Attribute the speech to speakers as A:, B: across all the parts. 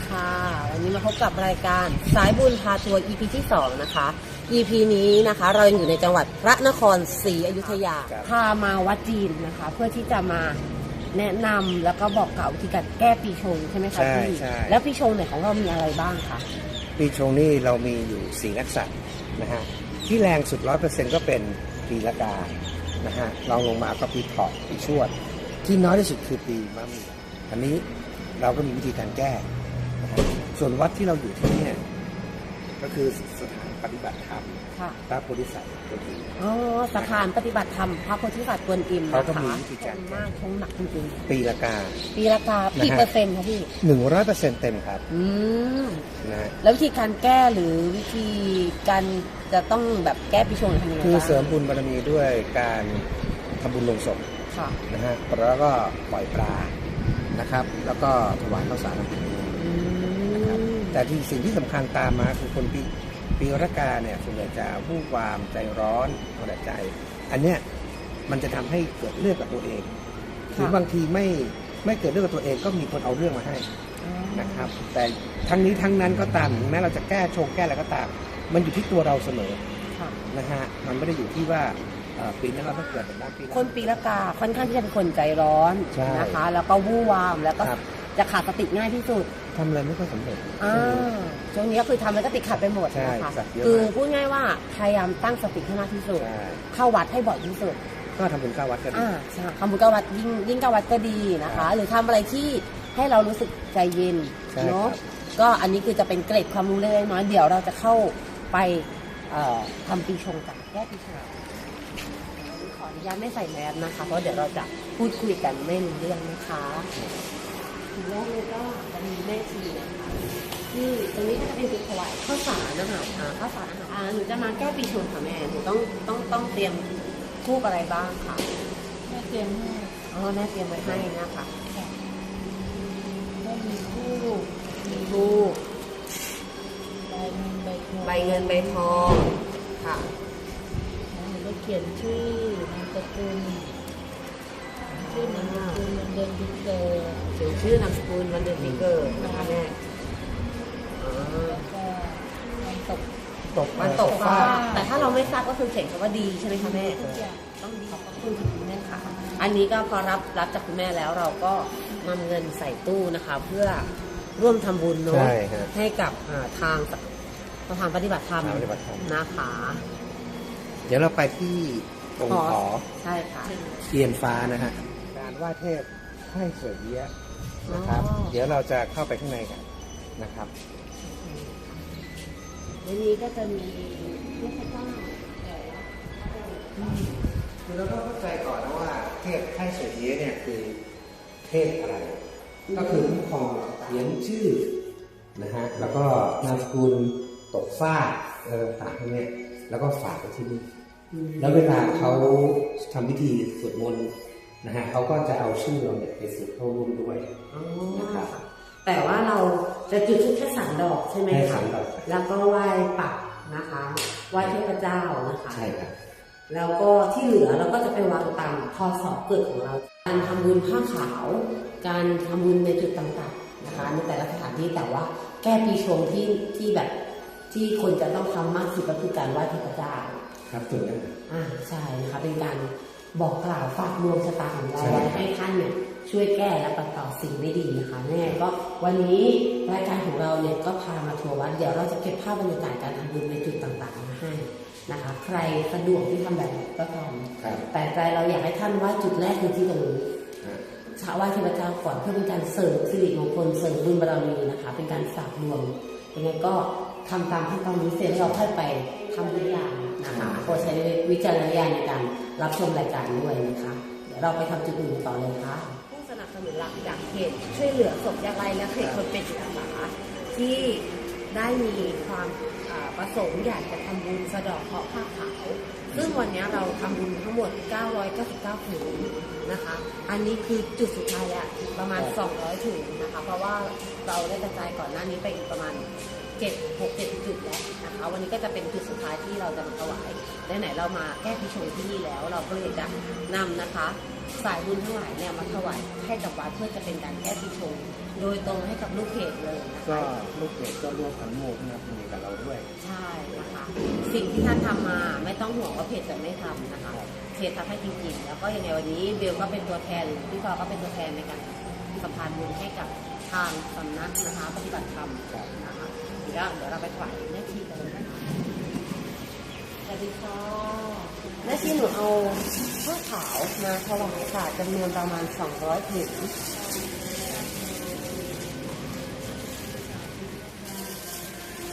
A: สวัสดีค่ะ วันนี้มาพบกับรายการสายบุญพาทัวร์ EP ที่ 2 นะคะ EP นี้นะคะ เรายังอยู่ในจังหวัดพระนครศรีอยุธยา
B: ครับ
A: พามาวัดจีนนะคะ เพื่อที่จะมาแนะนำแล้วก็บอกกล่าววิธีการแก้ปีชงใช่ไหมคะ
B: ใช่
A: พี่
B: ใช่
A: แล้วปีชงเนี่ยของเรามีอะไรบ้างคะ
B: ปีชงนี่เรามีอยู่สี่นักษัตริย์นะฮะที่แรงสุดร้อยเปอร์เซ็นต์ก็เป็นปีละกานะฮะรองลงมาก็ปีเถาะปีชวด ที่น้อยที่สุดคือปีมะเมียอันนี้เราก็มีวิธีการแก้นะฮะ ส่วนวัดที่เราอยู่ที่เนี่ยก็คือสถานปฏิบัติธรรม
A: ค่ะ
B: พระโพธิสัตว์ตัวจริง
A: อ๋อสถานปฏิบัติธรรมพระโพธิสัตว์กวนอิม
B: เขา
A: นะ
B: ก็
A: คะ
B: มีวิธีการ
A: ชงมากชงหนักจริง
B: ปีละกา
A: ๆปีละกา
B: นะฮะ
A: กี่เปอร์เซ็นต์คะพี่
B: หนึ่งร้อยเปอร์เซ็นต์เต็มครับ
A: อืม
B: นะฮะ
A: แล้ววิธีการแก้หรือวิธีการจะต้องแบบแก้ปีชงทำยังไง
B: คือ
A: บ้าง
B: เสริมบุญบารมีด้วยการทำบุญลงศพ
A: ค่ะ
B: นะฮะแล้วก็ปล่อยปลานะครับ แล้วก็ถวายข้าวสารอาหาร
A: อืม
B: แต่ที่สิ่งที่สำคัญตามมาคือคนปีปีรากาเนี่ยส่วนใหญ่จะวู่วามใจร้อนเอาแต่ใจ อันเนี้ยมันจะทำให้เกิดเรื่องกับตัวเองหรือบางทีไม่ไม่เกิดเรื่องกับตัวเองก็มีคนเอาเรื่องมาให้นะครับ แต่ทั้งนี้ทั้งนั้นก็ตามถึงแม้เราจะแก้โชงแก้อะไรก็ตาม มันอยู่ที่ตัวเราเสมอ
A: ค่ะ
B: นะฮะมันไม่ได้อยู่ที่ว่าเอ่อปีนั้นเราต้องเกิดแบบนั้นปีนั้น
A: คนปีละกาค่อนข้างที่จะเป็นคนใจร้อน
B: ใช่
A: นะคะ แล้วก็วู่วามแล้วก็
B: ครับ
A: จะขาดสติง่ายที่สุด
B: ทำอะไรไม่ค่อยสำเร็จ
A: อ่าช่วงนี้ก็คือทำแล้วก็ติดขัดไปหมด
B: ใช่
A: นะคะ
B: สัตว์เยอะ
A: คือ
B: มาก
A: พูดง่ายว่าพยายามตั้งสติให้มากที่สุด
B: ใช่
A: เข้าวัดให้บ่อยที่สุด
B: ก็ทำบุญเก้าวัดก็ดี
A: อ่าใช่ทำบุญกับวัดยิ่งยิ่งกับวัดก็ดีนะ
B: ครั
A: คะ
B: บ
A: หรือทำอะไรที่ให้เรารู้สึกใจเย็น
B: ใช่
A: เนาะ
B: ครับ
A: ก็อันนี้คือจะเป็นเกร็ดความรู้เล็กๆน้อยๆเดี๋ยวเราจะเข้าไปเอ่อทำปีชงกันแก้ปีชงขออนุญาตไม่ใส่แมสนะคะเพราะเดี๋ยวเราจะพูดคุยกันไม่รู้เรื่องนะคะ ทีแรกเลยก็จะมีแม่ชีนะคะที่ตรงนี้ก็จะเป็นจุดถวายข้าวสารนะคะอ่าข้าวสารอาหารอ่าหนูจะมาแก้ปีชงค่ะแม่หนูต้องต้องต้องเตรียมคู่อะไรบ้างคะ
C: แม่เตรียมให้
A: อ๋อแม่เตรียมไว้ให้นะคะ
C: ก็มีคู่
A: มีลูก
C: ใบเงินใบทอง
A: ใบเงินใบทองค่ะ
C: แล้วหนูก็เขียนชื่อนามสกุล ชื่อนามสกุลวันเดือนปีเกิด
A: เขียนชื่อนามสกุลวันเดือนปีเกิดนะคะแม่อ๋อ
C: แล้วก็วันตก
B: ตก
A: วันตกฟ้า แต่ถ้าเราไม่ทราบก็คือเขียนคำว่าดีใช่ไหมคะแม่
C: ทุกอย่าง
A: ต้องดีขอบคุณคุณแม่ค่ะ อันนี้ก็พอรับรับจากคุณแม่แล้วเราก็นำเงินใส่ตู้นะคะ เพื่อร่วมทำบุญเนาะ
B: ใช่ฮะ
A: ให้กับอ่าทางสถานปฏิบัติธรรม
B: สถานปฏิบัติธรรม
A: นะคะ
B: เดี๋ยวเราไปที่องค์ขอ
A: ใช่ค่ะ
B: เทียนฟ้านะฮะารไหว้เทพให้เสวยเยี้ยะนะครับ
A: อ๋อ
B: เดี๋ยวเราจะเข้าไปข้างในกันนะครับ
A: ในนี้ก็จะมีเทพเจ้า
B: คือเราต้องเข้าใจก่อนนะว่าเทพให้เสวยเยี้ยะเนี่ยคือเทพอะไร ก็คือผู้ครองเขียนชื่อนะฮะแล้วก็นามสกุลตกฟ้าอะไรต่างๆพวกเนี้ยแล้วก็ฝากไว้ที่นี่แล้วเวลาเขาทำพิธีสวดมนต์ นะฮะเขาก็จะเอาชื่อเราเนี่ยไปสวดเข้าร่วมด้วย
A: อ๋อ
B: นะครับ
A: แต่ว่าเราจะจุดธูปแค่สามดอกใช่ไหม
B: ให้
A: คะ
B: สามดอก
A: แล้วก็ไหว้ปักนะคะไหว้เทพเจ้านะคะ
B: ใช่ครับ
A: แล้วก็ที่เหลือเราก็จะไปวางตามพศเกิดของเรา การทำบุญผ้าขาว การทำบุญในจุดต่างๆนะคะในแต่ละสถานที่แต่ว่าแก้ปีชงที่ที่แบบที่คนจะต้องทำมากสุดก็คือการไหว้เทพเจ้า
B: ครับส่วนนั้น
A: อ่าใช่นะคะเป็นการ บอกกล่าวฝากดวงชะตาของเรา
B: ใช่
A: ไว้ให้ท่านเนี่ยช่วยแก้และปัดเป่าสิ่งไม่ดีนะคะแม่ก็วันนี้รายการของเราเนี่ยก็พามาทัวร์วัดเดี๋ยวเราจะเก็บภาพบรรยากาศการทำบุญในจุดต่างๆมาให้นะคะ ใครสะดวกที่ทำแบบนี้ก็ท
B: ครับำ
A: แต่ใจเราอยากให้ท่านไหว้จุดแรกคือที่ตรงนี้
B: อ่า
A: ชาไหว้เทพเจ้าก่อนเพื่อเป็นการเสริมสิริมงคลเสริมบุญบารมีนะคะ เป็นการฝากดวงยังไงก็ทำตามขั้นตอนนี้เสร็จแล้วเราค่อยไปทำทุกอย่างนะคะโปรดใช้วิจารณญาณในการ รับชมรายการด้วยนะคะ เดี๋ยวเราไปทำจุดอื่นต่อเลยค่ะ ผู้สนับสนุนหลักจากเขตช่วยเหลือศพยากไร้และเขตคนเป็นจิตอาสาที่ได้มีความอ่าประสงค์อยากจะทำบุญสะเดอกเคราะห์ผ้าขาว ซึ่งวันนี้เราทำบุญทั้งหมด 999ถุงนะคะ อันนี้คือจุดสุดท้ายแล้วประมาณ 200ถุงนะคะ เพราะว่าเราได้กระจายก่อนหน้านี้ไปอีกประมาณ 7 6 7จุดแล้วนะคะ วันนี้ก็จะเป็นจุดสุดท้ายที่เราจะมาถวายและ ไหนเรามาแก้พิชงที่นี่แล้ว เราก็เลยจะนำนะคะ สายบุญทั้งหลายเนี่ยมาถวายให้กับวัดเพื่อจะเป็นการแก้ปีชงโดยตรงให้กับลูกเพจเลยนะ
B: ก็
A: คะ
B: ลูกเพจก็ร่วมอนุโมทนาบุญกับเราด้วย
A: ใช่นะคะ สิ่งที่ท่านทำมาไม่ต้องห่วงว่าเพจจะไม่ทำนะคะเพจทำให้จริงๆ แล้วก็ยังไงวันนี้เบลก็เป็นตัวแทนพี่กอก็เป็นตัวแทนในการสัมพันธ์บุญให้กับทางสำนักนะคะปฏิบัติธรรมนะคะเดี๋ยวเดี๋ยวเราไปถวายแม่ชีกันเลยนะคะส วัสดีค่ะแม่ชีหนูเอาผ้าขาวมาถวายค่ะจำนวนประมาณ 200ผืน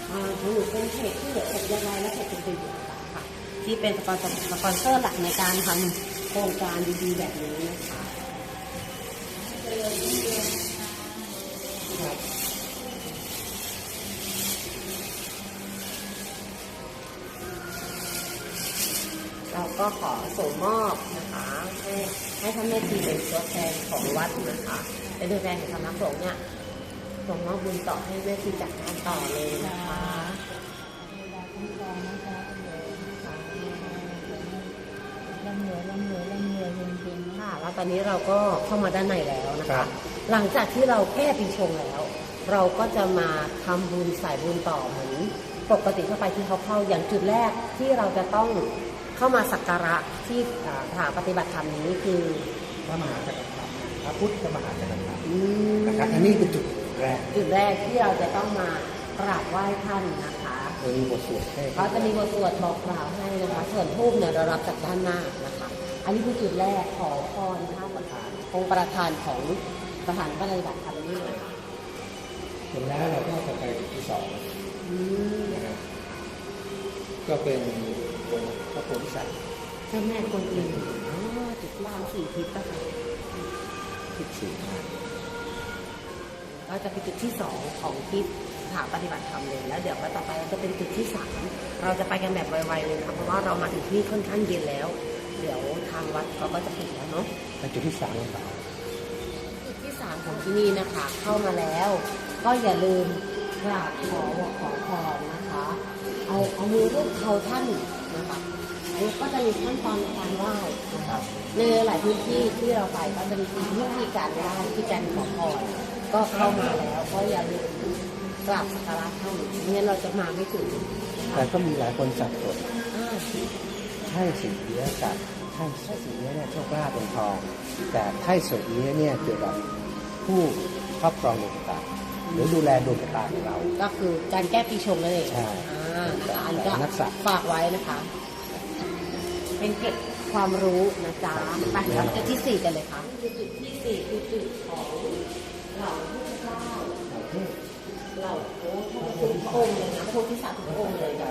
A: อ่าของหนูเป็นเพจที่เหลือเพจยังไงและเพจเป็นประโยชน์ค่ะ ที่เป็นสปอนเซอร์สปอนเซอร์หลักในการทำโครงการดีๆแบบนี้นะคะ เราก็ขอส่งมอบนะคะให้ให้ท่านแม่ทีเป็นตัวแทนของวัดนะคะเป็นตัวแทนของสำนักสงฆ์เนี่ยส่งมอบบุญต่อให้แม่ชีจัดการต่อเลยนะคะ
C: เวลาคุ้มครองนะคะร่ำรวยร่ำรวยร่ำรวยเฮงๆ
A: ค่ะแล้วตอนนี้เราก็เข้ามาด้านในแล้วนะ
B: ครั
A: คะ
B: บ
A: หลังจากที่เราแก้ปีชงแล้ว เราก็จะมาทำบุญสายบุญต่อเหมือนปกติเข้าไปที่เขาเข้าอย่างจุดแรกที่เราจะต้อง เข้ามาสักการะที่อ่าสถานปฏิบัติธรรมนี้คือ
B: พระมหาจักรพรรดิพระพุทธมหาจักรพรรดิ
A: อืม
B: นะครับอันนี้เป็นจุดแรก
A: จุดแรกที่เราจะต้องมากราบไหว้ท่านนะคะ
B: โดยมีบทสวดให้
A: เขาจะมีบทสวดบอกกล่าวให้นะคะ ส่วนทูบเนี่ยเรารับจากด้านหน้านะคะ อันนี้คือจุดแรกขอพรท่านประธานองค์ประธานของสถานปฏิบัติธรรมนี่เลยค่ะ
B: เสร็จแล้วเราก็จะไปจุดที่สอง
A: อืม
B: นะครับก็เป็น องค์พระโพธิสัตว์
A: เจ้าแม่กวนอิมอ๋อจุดล่างสี่ทิศนะคะ
B: ที่สี่มา
A: ก็จะเป็นจุดที่สองของที่สถานปฏิบัติธรรมเลยแล้วเดี๋ยวก็ต่อไปเราจะเป็นจุดที่สามเราจะไปกันแบบไวๆเลยค่ะเพราะว่าเรามาถึงที่ค่อนข้างเย็นแล้ว เดี๋ยวทางวัดเขาก็จะปิดแล้วเนาะ
B: ไปจุดที่สามของเรา
A: จุดที่สามของที่นี่นะคะ เข้ามาแล้ว ก็อย่าลืมกราบขอบอกขอพรนะคะ เอาเอามือรูปเขาท่าน นะคะอันนี้ก็จะมีขั้นตอนในการไหว้นะคะในหลายพื้นที่ที่เราไปก็จะมีวิธีการไหว้ที่การขอพรก็เข้ามาแล้วก็อย่าลืมกราบสักการะท่านไม่งั้นเราจะมาไม่ถึงนะคะ
B: แต่ก็มีหลายคนสับสน
A: อ่า
B: ไท่สิงเอี้ยะกับไท่ไท่สิงเอี้ยะเนี่ยโชคลาภเป็นทอง แต่ไท่เสวยเอี้ยะเนี่ยเกี่ยวกับผู้ครอบครองดวงชะตาหรือดูแลดวงชะตาของเรา
A: ก็คือการแก้ปีชงนั่นเอง
B: ใช่
A: อ่านะคะอันก็
B: นักสัตว์
A: ฝากไว้นะคะ เป็นเก็บความรู้นะจ๊ะไปเราจุดที่สี่กันเลยค่ะจุดที่สี่คือจุดของเหล่าผู้เจ้าเหล่าโอ้ทุกองค์เลยนะโค้ชที่สัตว์ทุกองค์เลยนะ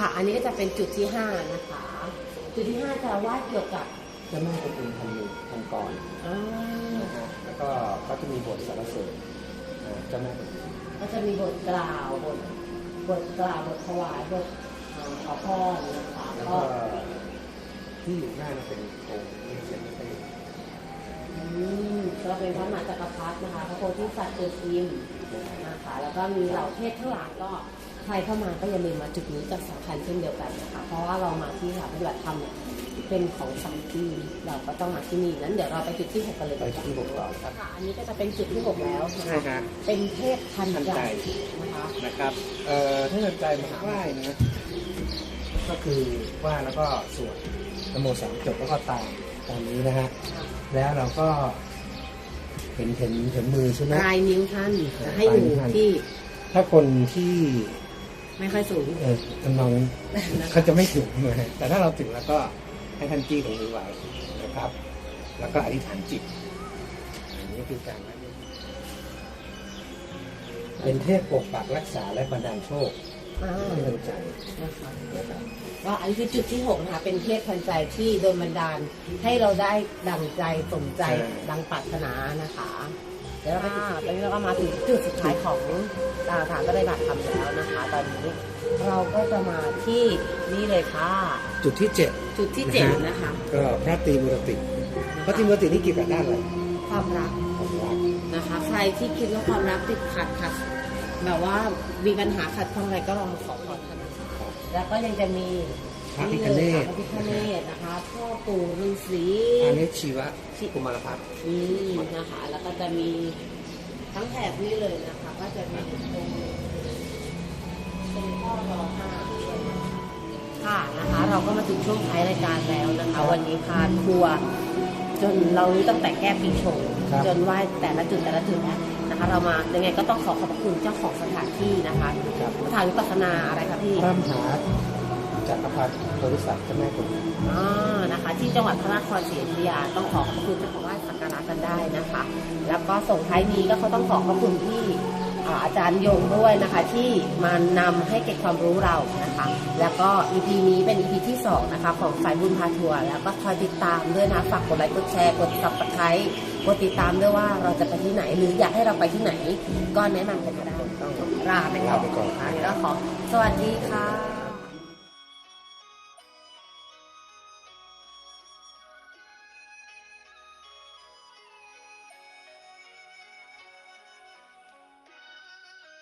A: ค่ะ อันนี้ก็จะเป็นจุดที่ห้านะคะ จุดที่ห้าจะไหว้เกี่ยวกับ
B: เจ้าแม่กวนอิมทำอยู่ทำก่อน
A: อ่า
B: นะฮะแล้วก็ก็จะมีบทสรรเสริญอ่าเจ้าแม่กวนอิม
A: ก็จะมีบทกล่าวบทบทกล่าวบทถวายบทเอ่อขอพรนะคะ
B: แล้ว
A: ก็
B: ก็ที่อยู่หน้านั่นเป็นองค์นี้เป็นเป็น
A: อืมก็เป็นพระมหาจักรพรรดินะคะพระโพธิสัตว์ตัวจิม นะคะแล้วก็มีเหล่าเทพทั้งหลายก็ ใครเข้ามาก็อย่าลืมมาจุดนี้จะสำคัญเช่นเดียวกันนะคะ เพราะว่าเรามาที่สถานปฏิบัติธรรมเนี่ยเป็นของสังกีเราก็ต้องมาที่นี่นั้นเดี๋ยวเราไปจุดที่หกกันเลย
B: ไปที่บทต่อครับ
A: ค่ะอันนี้ก็จะเป็นจุดที่หกแล้วนะ
B: ใช่
A: คะ
B: ครับ
A: เป็นเทพทัน
B: ทัน
A: ใจ
B: ใจ
A: นะคะ
B: นะครับเอ่อถ้าเกิดใจมาไหว้นะก็คือไหว้แล้วก็สวดนโมสามจบแล้วก็ตามตามนี้นะฮะแล้วเราก็เห็นเห็นเห็นมือใช่ไหม
A: ปลายนิ้วท่านจะให้อยู่ที่
B: ถ้าคนที่
A: ไม่ค่อยสูง
B: เออทำนองนั้น
A: นะคะ
B: เขาจะไม่ถึงนะฮะแต่ถ้าเราถึงแล้วก็ให้ท่านจี้ตรงนี้ไว้นะครับ แล้วก็อธิษฐานจิตอันนี้คือการไหว้เป็นเทพปกปักรักษาและบันดาลโชค
A: อ่า
B: ให้ทันใจ
A: นะคะว่าอันนี้คือจุดที่หกนะคะเป็นเทพทันใจที่โดนบันดาลให้เราได้ดังใจสมใจดังปรารถนานะคะ เดี๋ยวเราไปอ่าตอนนี้เราก็มาถึงจุดสุดท้ายของตาฐานก็ได้บัตรทำแล้วนะคะ ตอนนี้เราก็จะมาที่นี่เลยค่ะ
B: จุดที่เจ็ด
A: จุดที่เจ็ดนะคะ
B: ก็พระตรีมุรติ พระตรีมุรตินี่เกี่ยวกับด้านอะไร
A: ความรัก
B: ความรัก
A: นะคะ ใครที่คิดว่าความรักติดขัดขัดแบบว่ามีปัญหาขัดข้องอะไรก็ลองมาขอพรกันนะคะแล้วก็ยังจะมี
B: พ ระพิฆเนศ
A: พระพิฆเนศนะคะพ่อปู่ฤาษี
B: อันนี้ชีวะกุมารพัฒน์
A: อืมนะคะ แล้วก็จะมีทั้งแถบนี้เลยนะคะ ก็จะมีตรงตรงพ่อรอห้าด้วยค่ะนะคะ เราก็มาถึงช่วงท้ายรายการแล้วนะคะ วันนี้พาทัวร์จนเรารู้ตั้งแต่แก้ปีชงจนไหว้แต่ละจุดแต่ละจุดแล้วนะคะ เรามายังไงก็ต้องขอขอบพระคุณเจ้าของสถานที่นะคะ
B: ครับ
A: สถานวิปัสสนาอะไรคะพี่
B: พระมหา จักรพรรดิบริษัทเจ้าแม่กุฎ
A: อ่านะคะ ที่จังหวัดพระนครศรีอยุธยาต้องขอขอบคุณเจ้าของไหว้สักการะกันได้นะคะ แล้วก็ส่งท้ายนี้ก็เขาต้องขอขอบคุณที่อ่าอาจารย์ยงด้วยนะคะที่มานำให้เก็บความรู้เรานะคะ แล้วก็ EP นี้เป็น EP ที่สองนะคะ ของสายบุญพาทัวร์แล้วก็คอยติดตามด้วยนะฝากกดไลค์กดแชร์กด subscribe กดติดตามด้วยว่าเราจะไปที่ไหน หรืออยากให้เราไปที่ไหน ก็แนะนำกันมาได้ต้องลาไปก่อน
B: ลาไปก่อน
A: นะคะแล้วก็ขอสวัสดีค่ะ